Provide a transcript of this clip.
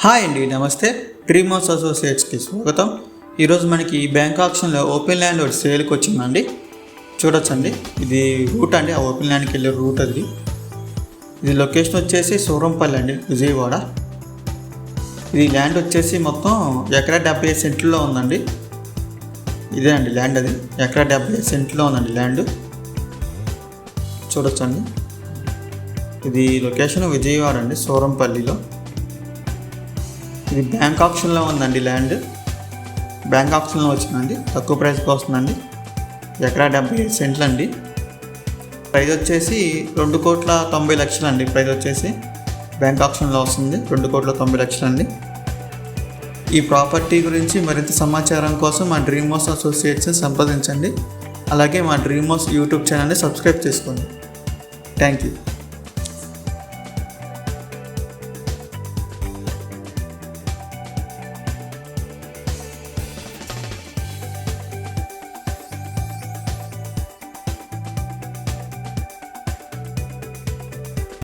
Hi అండి నమస్తే. Dream house అసోసియేట్స్కి స్వాగతం. ఈరోజు మనకి బ్యాంక్ ఆప్షన్లో ఓపెన్ ల్యాండ్ ఒకటి సేల్కి వచ్చిందండి. చూడొచ్చండి. ఇది రూట్ అండి. ఆ ఓపెన్ ల్యాండ్కి వెళ్ళే రూట్ అది. ఇది లొకేషన్ వచ్చేసి సూరంపల్లి అండి విజయవాడ. ఇది ల్యాండ్ వచ్చేసి మొత్తం ఎకరా డెబ్బై ఐదు ఉందండి. ఇదే అండి ల్యాండ్ అది. ఎకరా డెబ్బై ఐదు సెంట్లో ఉందండి ల్యాండ్. చూడొచ్చండి. ఇది లొకేషన్ విజయవాడ అండి సూరంపల్లిలో. ఇది బ్యాంక్ ఆప్షన్లో ఉందండి ల్యాండ్. బ్యాంక్ ఆప్షన్లో వచ్చిందండి. తక్కువ ప్రైస్కి వస్తుందండి. ఎకరా డెబ్బై ఐదు సెంట్లు అండి ప్రైస్ వచ్చేసి రెండు కోట్ల తొంభై లక్షలు అండి ప్రైస్ వచ్చేసి బ్యాంక్ ఆప్షన్లో వస్తుంది. రెండు కోట్ల తొంభై లక్షలు అండి ఈ ప్రాపర్టీ గురించి మరింత సమాచారం కోసం మా డ్రీమ్ హౌస్ అసోసియేట్స్ని సంప్రదించండి. అలాగే మా డ్రీమ్ హౌస్ యూట్యూబ్ ఛానల్ని సబ్స్క్రైబ్ చేసుకోండి. Thank you.